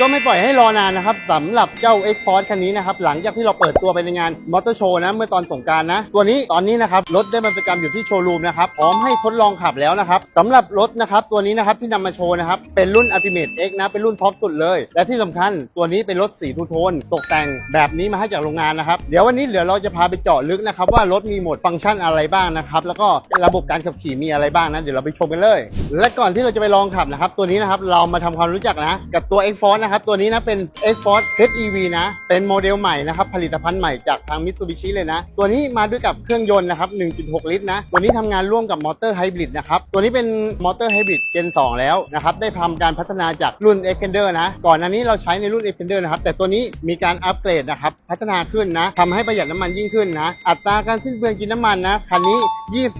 ก็ไม่ปล่อยให้รอนานนะครับสำหรับเจ้า X Force คันนี้นะครับหลังจากที่เราเปิดตัวไปในงานมอเตอร์โชว์นะเมื่อตอนสงการนะ ตัวนี้ตอนนี้นะครับรถได้มาประจำอยู่ที่โชว์รูมนะครับพร้อมให้ทดลองขับแล้วนะครับสำหรับรถนะครับตัวนี้นะครับที่นำมาโชว์นะครับเป็นรุ่น Ultimate X นะเป็นรุ่นท็อปสุดเลย และที่สำคัญตัวนี้เป็นรถสีทูโทนตกแต่งแบบนี้มาให้จากโรงงานนะครับเดี๋ยววันนี้เดี๋ยวเราจะพาไปเจาะลึกนะครับว่ารถมีโหมดฟังก์ชันอะไรบ้างนะครับแล้วก็ระบบการขับขี่มีอะไรบ้างนะเดี๋ยวเราไปชมกันเลย และก่อนที่เราจะไปลองขับนะครับตัวนี้นะครับเรามาทำความรู้จักนะกับตัว X Force นะครับ ตัวนี้นะเป็น X Force HEV นะ เป็นโมเดลใหม่นะครับ ผลิตภัณฑ์ใหม่จากทาง Mitsubishi เลยนะ ตัวนี้มาด้วยกับเครื่องยนต์นะครับ 1.6 ลิตรนะ ตัวนี้ทำงานร่วมกับมอเตอร์ไฮบริดนะครับ ตัวนี้เป็นมอเตอร์ไฮบริด Gen 2 แล้วนะครับ ได้ทำการพัฒนาจากรุ่น Expander นะ ก่อนหน้านี้เราใช้ในรุ่น Expander นะครับ แต่ตัวนี้มีการอัปเกรดนะครับ พัฒนาขึ้นนะทำให้ประหยัดน้ำมันยิ่งขึ้นนะ อัตราการสิ้นเปลืองกินน้ำมันนะ คันนี้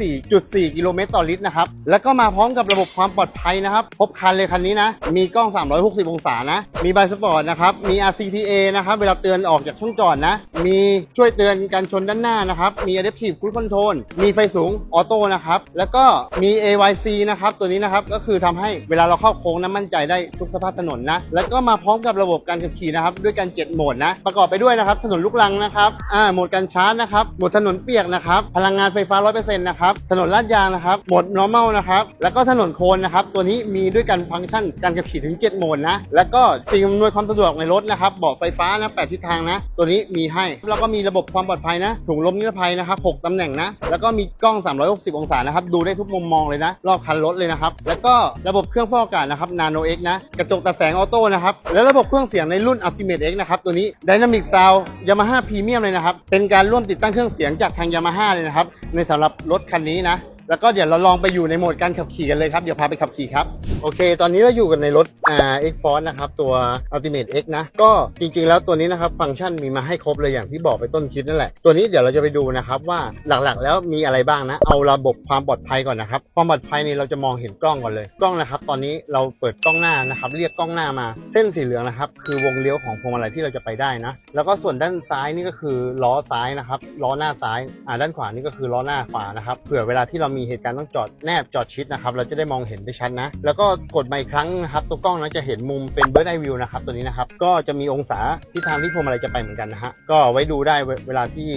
24.4 กิโลเมตรต่อลิตรนะครับ แล้วก็มาพร้อมกับระบบความปลอดภัยนะครับครบคันเลยคันนี้นะ มีกล้อง 360 องศานะมีไบสปอร์ตนะครับ มี RCTA นะครับ เวลาเตือนออกจากช่องจอดนะ มีช่วยเตือนการชนด้านหน้านะครับ มี Adaptive Cruise Control มีไฟสูงออโต้นะครับ แล้วก็มี AYC นะครับ ตัวนี้นะครับ ก็คือทำให้เวลาเราเข้าโค้งนะมั่นใจได้ทุกสภาพถนนนะ แล้วก็มาพร้อมกับระบบการขับขี่นะครับ ด้วยการ7โหมดนะ ประกอบไปด้วยนะครับ ถนนลูกรังนะครับ อ่า โหมดการชาร์จนะครับ โหมดถนนเปียกนะครับ พลังงานไฟฟ้า 100%นะครับ ถนนลาดยางนะครับ โหมด normal นะครับ แล้วก็ถนนโคลนนะครับ ตัวนี้มีด้วยกันฟังก์ชันการขับขี่ถึง 7 โหมดนะ แล้วก็สิ่งอำนวยความสะดวกในรถนะครับเบอกไฟฟ้านะ8ทิศทางนะ ตัวนี้มีให้ แล้วก็มีระบบความปลอดภัยนะ ถุงลมนิรภัยนะครับ6ตำแหน่งนะ แล้วก็มีกล้อง 360 องศานะครับ ดูได้ทุกมุมมองเลยนะ รอบคันรถเลยนะครับ แล้วก็ระบบเครื่องฟอกอากาศนะครับ Nano X นะ กระจกตัดแสงออโต้นะครับ แล้วระบบเครื่องเสียงในรุ่น Ultimate X นะครับ ตัวนี้ Dynamic Sound Yamaha Premium เลยนะครับ เป็นการร่วมติดตั้งเครื่องเสียงจากทาง Yamaha เลยนะครับ ในสำหรับรถคันนี้นะ แล้วก็เดี๋ยวเราลองไปอยู่ในโหมดการขับขี่กันเลยครับ เดี๋ยวพาไปขับขี่ครับ โอเค ตอนนี้เราอยู่กันในรถอ่า X Force นะครับ ตัว Ultimate X นะ ก็จริงๆแล้วตัวนี้นะครับ ฟังก์ชันมีมาให้ครบเลยอย่างที่บอกไปต้นคลิปนั่นแหละ ตัวนี้เดี๋ยวเราจะไปดูนะครับว่าหลักๆ แล้วมีอะไรบ้างนะ เอาระบบความปลอดภัยก่อนนะครับ ความปลอดภัยนี่เราจะมองเห็นกล้องก่อนเลย กล้องนะครับ ตอนนี้เราเปิดกล้องหน้านะครับ เรียกกล้องหน้ามา เส้นสีเหลืองนะครับ คือวงเลี้ยวของพวงมาลัยที่เราจะไปได้นะ แล้วก็ส่วนด้านซ้ายนี่ก็คือล้อซ้ายนะครับ ล้อหน้าซ้าย อ่าด้านขวานี่ก็คือล้อหน้าขวานะครับ เผื่อเวลาที่เรามีเหตุการณ์ต้องจอดแนบจอดชิดนะครับ เราจะได้มองเห็นได้ชัดนะ แล้วก็กดมาอีกครั้งนะครับตัวกล้องนะจะเห็นมุมเป็นเบิร์ดไอวิวนะครับตัวนี้นะครับ ก็จะมีองศาที่ทางที่พวงมาลัยจะไปเหมือนกันนะฮะ ก็ไว้ดูได้เวเวลาที่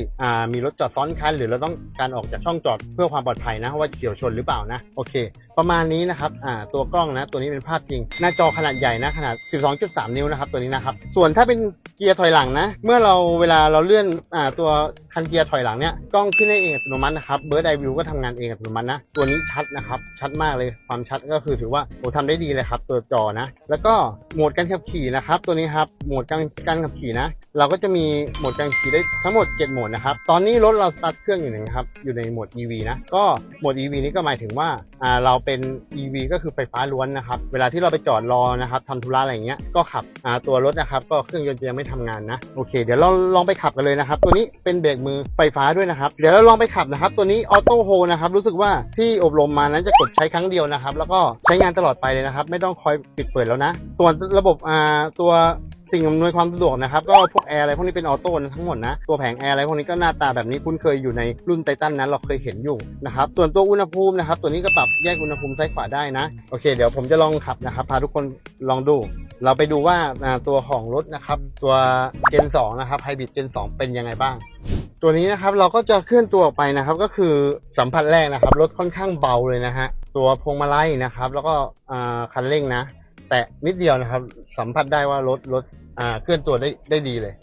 มีรถจอดซ้อนคันหรือเราต้องการออกจากช่องจอดเพื่อความปลอดภัยนะว่าเฉียวชนหรือเปล่านะ โอเค ประมาณนี้นะครับอ่าตัวกล้องนะ ตัวนี้เป็นภาพจริง หน้าจอขนาดใหญ่นะขนาด 12.3 นิ้วนะครับตัวนี้นะครับ ส่วนถ้าเป็นเกียร์ถอยหลังนะ เมื่อเราเวลาเราเลื่อนอ่าตัวคันเกียร์ถอยหลังเนี่ยกล้องขึ้นได้เองอัตโนมัตินะครับเบิร์ดไอวิวก็ทำงานเองอัตโนมัตินะ ตัวนี้ชัดนะครับชัดมากเลยความชัดก็คือถือว่าโอ้ทำได้ดีเลยครับตัวจอนะ แล้วก็โหมดการขับขี่นะครับ ตัวนี้ครับโหมดการการขับขี่นะ เราก็จะมีโหมดการขี่ได้ทั้งหมด 7 โหมดนะครับตอนนี้รถเราสตาร์ทเครื่องอยู่นะครับอยู่ในโหมด EV นะก็โหมด EV นี้ก็หมายถึงว่าเราเป็น EV ก็คือไฟฟ้าล้วนนะครับ เวลาที่เราไปจอดรอนะครับทำธุระอะไรเงี้ยก็ขับอ่าตัวรถนะครับ ก็เครื่องยนต์ยังไม่ทำงานนะโอเค เดี๋ยวเราลองไปขับกันเลยนะครับ ตัวนี้เป็นเบรกมือไฟฟ้าด้วยนะครับ เดี๋ยวเราลองไปขับนะครับ ตัวนี้ออโต้โฮนะครับ รู้สึกว่าที่อบรมมานั้นจะกดใช้ครั้งเดียวนะครับ แล้วก็ใช้งานตลอดไปเลยนะครับ ไม่ต้องคอยปิดเปิดแล้วนะ ส่วนระบบอ่าตัว สิ่งอำนวยความสะดวกนะครับ ก็พวกแอร์อะไรพวกนี้เป็นออโต้ทั้งหมดนะ ตัวแผงแอร์อะไรพวกนี้ก็หน้าตาแบบนี้คุ้นเคยอยู่ในรุ่นไททันนั้นเราเคยเห็นอยู่นะครับ ส่วนตัวอุณหภูมินะครับ ตัวนี้ก็ปรับแยกอุณหภูมิซ้ายขวาได้นะ โอเค เดี๋ยวผมจะลองขับนะครับ พาทุกคนลองดู เราไปดูว่าตัวของรถนะครับ ตัว Gen 2 นะครับ Hybrid Gen 2 เป็นยังไงบ้างตัวนี้นะครับเราก็จะเคลื่อนตัวออกไปนะครับ ก็คือสัมผัสแรกนะครับรถค่อนข้างเบาเลยนะฮะตัวพวงมาลัยนะครับ แล้วก็คันเร่งนะ แต่นิดเดียวนะครับ สัมผัสได้ว่ารถรถอ่าเคลื่อนตัวได้ได้ดีเลย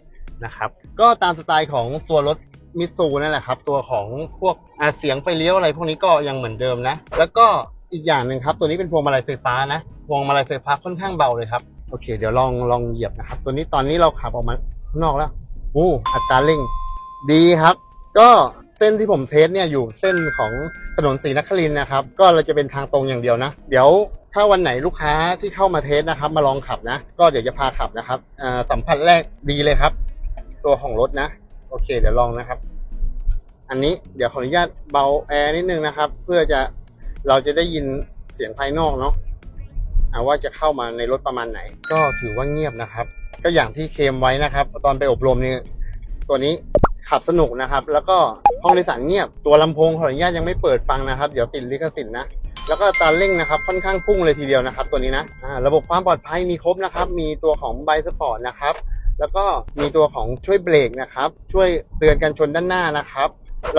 นะครับ ก็ตามสไตล์ของตัวรถมิตซูนั่นแหละครับ ตัวของพวกอ่าเสียงไฟเลี้ยวอะไรพวกนี้ก็ยังเหมือนเดิมนะ แล้วก็อีกอย่างหนึ่งครับ ตัวนี้เป็นพวงมาลัยไฟฟ้านะพวงมาลัยไฟฟ้าค่อนข้างเบาเลยครับโอเค เดี๋ยวลองลองเหยียบนะครับ ตัวนี้ตอนนี้เราขับออกมาข้างนอกแล้วอู้อัตราเร่ง ดีครับ ก็เส้นที่ผมเทสเนี่ยอยู่เส้นของถนนศรีนครินนะครับ ก็เราจะเป็นทางตรงอย่างเดียวนะ เดี๋ยว ถ้าวันไหนลูกค้าที่เข้ามาเทสนะครับ มาลองขับนะ ก็เดี๋ยวจะพาขับนะครับสัมผัสแรกดีเลยครับ ตัวของรถนะ โอเค เดี๋ยวลองนะครับ อันนี้เดี๋ยวขออนุญาตเบาแอร์นิดนึงนะครับ เพื่อจะเราจะได้ยินเสียงภายนอกเนาะอ่าว่าจะเข้ามาในรถประมาณไหน ก็ถือว่าเงียบนะครับ ก็อย่างที่เคลมไว้นะครับ ตอนไปอบรมเนี่ยตัวนี้ขับสนุกนะครับ แล้วก็ห้องโดยสารเงียบตัวลำโพงขออนุญาตยังไม่เปิดฟังนะครับ เดี๋ยวติดลิขสิทธิ์นะ แล้วก็ตาเร่งนะครับค่อนข้างพุ่งเลยทีเดียวนะครับตัวนี้นะระบบความปลอดภัยมีครบนะครับ มีตัวของไบสปอร์ตนะครับแล้วก็มีตัวของช่วยเบรกนะครับ ช่วยเตือนกันชนด้านหน้านะครับ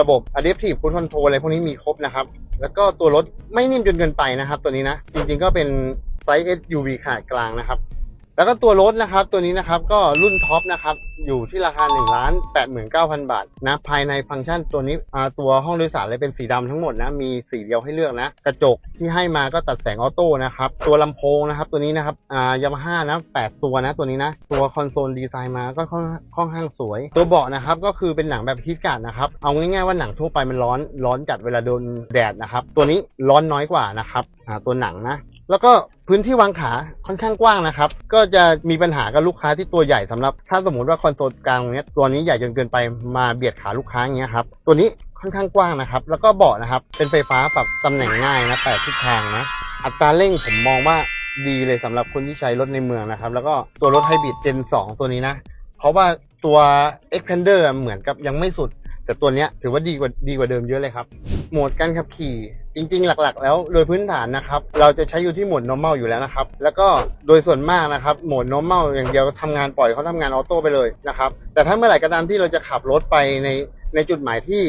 ระบบ Adaptive Cruise Control อะไรพวกนี้มีครบนะครับ แล้วก็ตัวรถไม่นิ่มจนเกินไปนะครับ ตัวนี้นะ จริงๆก็เป็นไซส์ SUV ขนาดกลางนะครับ แล้วก็ตัวรถนะครับตัวนี้นะครับก็รุ่นท็อปนะครับอยู่ที่ราคา1นึ่งล้านแปดหมื่นเก้าพันบาทนะภายในฟังก์ชันตัวนี้ตัวห้องโดยสารเลยเป็นสีดำทั้งหมดนะมีสีเดียวให้เลือกนะ กระจกที่ให้มาก็ตัดแสงออโต้นะครับตัวลำโพงนะครับตัวนี้นะครับยามาฮ่านะแปดตัวนะตัวนี้นะตัวคอนโซลดีไซน์มาก็ค่อนค่อนข้างสวย ตัวเบาะนะครับก็คือเป็นหนังแบบฮิตการ์ดนะครับเอาง่ายๆว่าหนังทั่วไปมันร้อนร้อนจัดเวลาโดนแดดนะครับตัวนี้ร้อนน้อยกว่านะครับตัวหนังนะ แล้วก็พื้นที่วางขาค่อนข้างกว้างนะครับ ก็จะมีปัญหากับลูกค้าที่ตัวใหญ่สำหรับ ถ้าสมมติว่าคอนโซลกลางเนี้ยตัวนี้ใหญ่จนเกินไปมาเบียดขาลูกค้าอย่างเงี้ยครับตัวนี้ค่อนข้างกว้างนะครับ แล้วก็เบาะนะครับ เป็นไฟฟ้าปรับตำแหน่งง่ายนะแปดทิศทางนะ อัตราเร่งผมมองว่าดีเลยสำหรับคนที่ใช้รถในเมืองนะครับ แล้วก็ตัวรถไฮบริด Gen 2ตัวนี้นะ เพราะว่าตัว Expander เหมือนกับยังไม่สุด แต่ตัวเนี้ยถือว่าดีกว่าดีกว่าเดิมเยอะเลยครับ โหมดการขับขี่จริงๆ หลักๆ แล้วโดยพื้นฐานนะครับ เราจะใช้อยู่ที่โหมด normal อยู่แล้วนะครับ แล้วก็โดยส่วนมากนะครับโหมด normal อย่างเดียวทำงานปล่อยเขาทำงานออโต้ไปเลยนะครับ แต่ถ้าเมื่อไหร่ก็ตามที่เราจะขับรถไปในในจุดหมายที่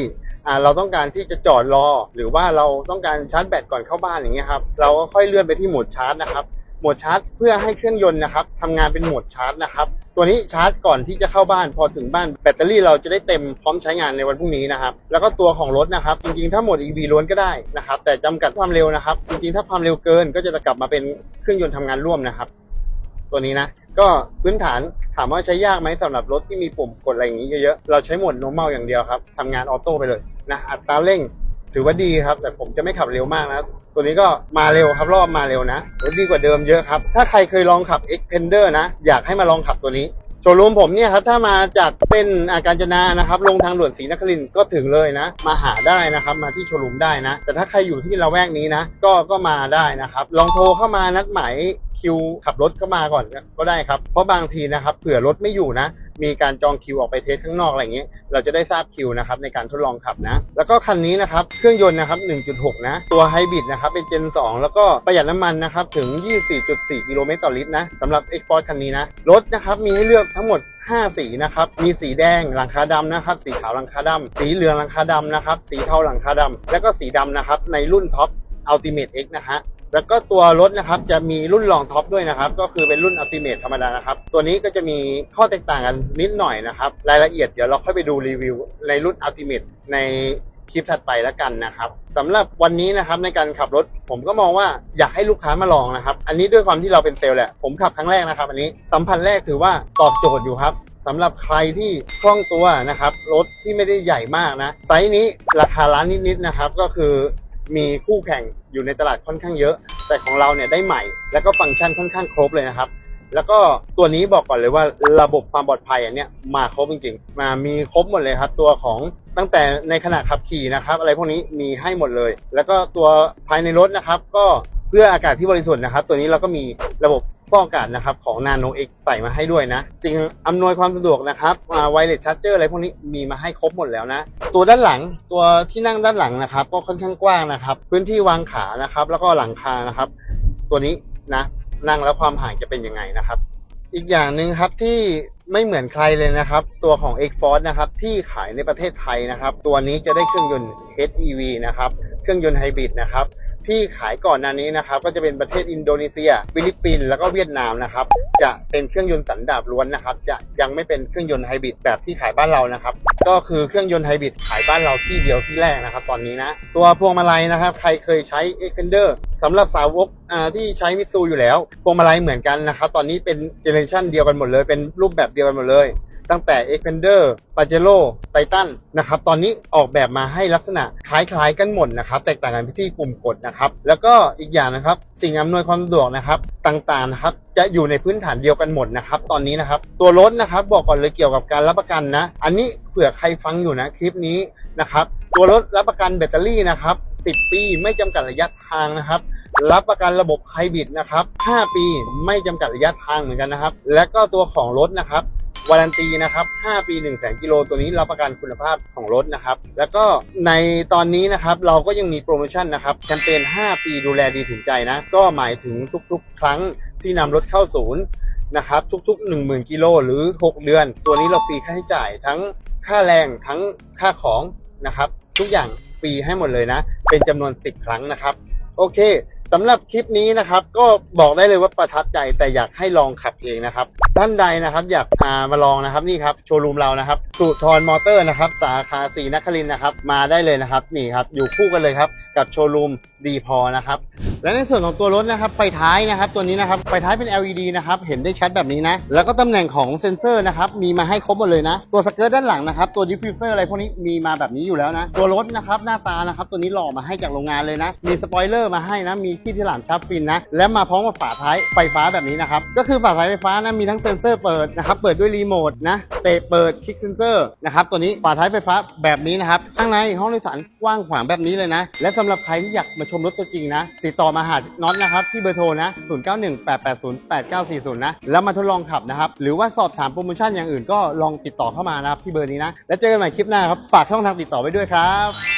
เราต้องการที่จะจอดรอ หรือว่าเราต้องการชาร์จแบตก่อนเข้าบ้านอย่างเงี้ยครับเราก็ค่อยเลื่อนไปที่โหมดชาร์จนะครับ โหมดชาร์จเพื่อให้เครื่องยนต์นะครับทำงานเป็นโหมดชาร์จนะครับ ตัวนี้ชาร์จก่อนที่จะเข้าบ้านพอถึงบ้านแบตเตอรี่เราจะได้เต็มพร้อมใช้งานในวันพรุ่งนี้นะครับ แล้วก็ตัวของรถนะครับ จริงๆ ถ้าโหมด EV ล้วนก็ได้นะครับ แต่จำกัดความเร็วนะครับ จริงๆ ถ้าความเร็วเกินก็จะกลับมาเป็นเครื่องยนต์ทำงานร่วมนะครับ ตัวนี้นะก็พื้นฐานถามว่าใช้ยากไหมสำหรับรถที่มีปุ่มกดอะไรอย่างนี้เยอะๆเราใช้โหมด normal อย่างเดียวครับทำงานออโต้ไปเลยนะอัตราเร่ง ถือว่าดีครับ แต่ผมจะไม่ขับเร็วมากนะ ตัวนี้ก็มาเร็วครับรอบมาเร็วนะรถดีกว่าเดิมเยอะครับ ถ้าใครเคยลองขับ Xpander นะ อยากให้มาลองขับตัวนี้โชว์รูมผมเนี่ยครับ ถ้ามาจากเส้นอาการจนานะครับ ลงทางด่วนศรีนครินก็ถึงเลยนะ มาหาได้นะครับ มาที่โชว์รูมได้นะ แต่ถ้าใครอยู่ที่ละแวกนี้นะ ก็ก็มาได้นะครับ ลองโทรเข้ามานัดหมาย คิวขับรถเข้ามาก่อนก็ได้ครับ เพราะบางทีนะครับเผื่อรถไม่อยู่นะ มีการจองคิวออกไปเทสข้างนอกอะไรอย่างเงี้ยเราจะได้ทราบคิวนะครับในการทดลองขับนะ แล้วก็คันนี้นะครับเครื่องยนต์นะครับ 1.6 นะ ตัวไฮบริดนะครับเป็น Gen 2แล้วก็ประหยัดน้ำมันนะครับถึง 24.4 กิโลเมตรต่อลิตรนะสำหรับ e x p o r t คันนี้นะรถนะครับมีให้เลือกทั้งหมด5 สีนะครับ มีสีแดงหลังคาดำนะครับ สีขาวหลังคาดำ สีเหลืองหลังคาดำนะครับ สีเทาหลังคาดำ แล้วก็สีดำนะครับ ในรุ่นท็อป Ultimate X นะฮะ แล้วก็ตัวรถนะครับจะมีรุ่นรองท็อปด้วยนะครับ ก็คือเป็นรุ่นอัลติเมทธรรมดานะครับ ตัวนี้ก็จะมีข้อแตกต่างกันนิดหน่อยนะครับ รายละเอียดเดี๋ยวเราค่อยไปดูรีวิวในรุ่นอัลติเมทในคลิปถัดไปแล้วกันนะครับสำหรับวันนี้นะครับในการขับรถ ผมก็มองว่าอยากให้ลูกค้ามาลองนะครับ อันนี้ด้วยความที่เราเป็นเซลล์แหละผมขับครั้งแรกนะครับ อันนี้สัมพันธ์แรกถือว่าตอบโจทย์อยู่ครับสำหรับใครที่คล่องตัวนะครับรถที่ไม่ได้ใหญ่มากนะไซส์นี้ราคาล้านนิดๆนะครับ ก็คือ มีคู่แข่งอยู่ในตลาดค่อนข้างเยอะ แต่ของเราเนี่ยได้ใหม่ แล้วก็ฟังก์ชันค่อนข้างครบเลยนะครับ แล้วก็ตัวนี้บอกก่อนเลยว่าระบบความปลอดภัยอันเนี้ยมาครบจริงๆ มามีครบหมดเลยครับ ตัวของตั้งแต่ในขณะขับขี่นะครับ อะไรพวกนี้มีให้หมดเลย แล้วก็ตัวภายในรถนะครับ ก็เพื่ออากาศที่บริสุทธิ์นะครับ ตัวนี้เราก็มีระบบ ฟอกอากาศนะครับของ Nano X ใส่มาให้ด้วยนะ สิ่งอำนวยความสะดวกนะครับไวเลสชาร์เจอร์อะไรพวกนี้มีมาให้ครบหมดแล้วนะ ตัวด้านหลังตัวที่นั่งด้านหลังนะครับ ก็ค่อนข้างกว้างนะครับ พื้นที่วางขานะครับ แล้วก็หลังคานะครับ ตัวนี้นะนั่งแล้วความห่างจะเป็นยังไงนะครับ อีกอย่างหนึ่งครับที่ไม่เหมือนใครเลยนะครับ ตัวของ X Force นะครับที่ขายในประเทศไทยนะครับ ตัวนี้จะได้เครื่องยนต์ HEV นะครับ เครื่องยนต์ไฮบริดนะครับ ที่ขายก่อนหน้านี้นะครับ ก็จะเป็นประเทศอินโดนีเซีย ฟิลิปปินส์แล้วก็เวียดนามนะครับ จะเป็นเครื่องยนต์สันดาปล้วนนะครับ จะยังไม่เป็นเครื่องยนต์ไฮบริดแบบที่ขายบ้านเรานะครับ ก็คือเครื่องยนต์ไฮบริดขายบ้านเราที่เดียวที่แรกนะครับ ตอนนี้นะ ตัวพวงมาลัยนะครับ ใครเคยใช้ Expander สำหรับสาวกที่ใช้มิตซูอยู่แล้วพวงมาลัยเหมือนกันนะครับ ตอนนี้เป็นเจเนอเรชันเดียวกันหมดเลย เป็นรูปแบบเดียวกันหมดเลย ตั้งแต่ Expander p a j e r o Titan นะครับตอนนี้ออกแบบมาให้ลักษณะคล้ายๆกันหมดนะครับแตกต่างกันที่ปุ่มกดนะครับแล้วก็อีกอย่างนะครับสิ่งอำนวยความสะดวกนะครับต่างๆนะครับจะอยู่ในพื้นฐานเดียวกันหมดนะครับตอนนี้นะครับตัวรถนะครับบอกก่อนเลยเกี่ยวกับการรับประกันนะ อันนี้เผื่อใครฟังอยู่นะคลิปนี้นะครับตัวรถรับประกันแบตเตอรี่นะครับ10 ปีไม่จำกัดระยะทางนะครับรับประกันระบบไฮบริดนะครับ 5 ปีไม่จำกัดระยะทางเหมือนกันนะครับ และก็ตัวของรถนะครับ วารันตีนะครับ 5 ปี 1 0 0 0 0กิโลตัวนี้รับประกันคุณภาพของรถนะครับ แล้วก็ในตอนนี้นะครับเราก็ยังมีโปรโมชั่นนะครับแคมเปญ 5 ปีดูแลดีถึงใจนะ ก็หมายถึงทุกๆ ครั้งที่นำรถเข้าศูนย์นะครับทุก ๆ 10,000กิโลหรือ 6 เดือน ตัวนี้เราฟรีค่าใช้จ่ายทั้งค่าแรงทั้งค่าของนะครับ ทุกอย่างฟรีให้หมดเลยนะ เป็นจำนวน 10 ครั้งนะครับ โอเค สำหรับคลิปนี้นะครับ ก็บอกได้เลยว่าประทับใจแต่อยากให้ลองขับเองนะครับท่านใดนะครับ อยากอ่ามาลองนะครับนี่ครับโชว์รูมเรานะครับสุทรมอเตอร์นะครับสาขาสีนครินทร์นะครับ มาได้เลยนะครับนี่ครับอยู่คู่กันเลยครับกับโชว์รูมดีพอนะครับและในส่วนของตัวรถนะครับไฟท้ายนะครับ ตัวนี้นะครับไฟท้ายเป็น LED นะครับเห็นได้ชัดแบบนี้นะ แล้วก็ตำแหน่งของเซ็นเซอร์นะครับมีมาให้ครบหมดเลยนะ ตัวสเกิร์ตด้านหลังนะครับตัวดิฟฟิวเซอร์อะไรพวกนี้มีมาแบบนี้อยู่แล้วนะ ตัวรถนะครับหน้าตานะครับตัวนี้หล่อมาให้จากโรงงานเลยนะ มีสปอยเลอร์มาให้นะมีที่ที่หลังชับฟินนะ และมาพร้อมกับฝาท้ายไฟฟ้าแบบนี้นะครับ ก็คือฝาท้ายไฟฟ้านะมีทั้งเซ็นเซอร์เปิดนะครับ เปิดด้วยรีโมทนะ เตะเปิดคลิกเซ็นเซอร์นะครับ ตัวนี้ฝาท้ายไฟฟ้าแบบนี้นะครับ ข้างในห้องโดยสารกว้างขวางแบบนี้เลยนะ และสำหรับใครที่อยากมาชมรถตัวจริงนะ ติดต่อมาหาน็อตนะครับที่เบอร์โทรนะ0918808940นะ แล้วมาทดลองขับนะครับ หรือว่าสอบถามโปรโมชั่นอย่างอื่นก็ลองติดต่อเข้ามานะครับที่เบอร์นี้นะ แล้วเจอกันใหม่คลิปหน้าครับ ฝากช่องทางติดต่อไว้ด้วยครับ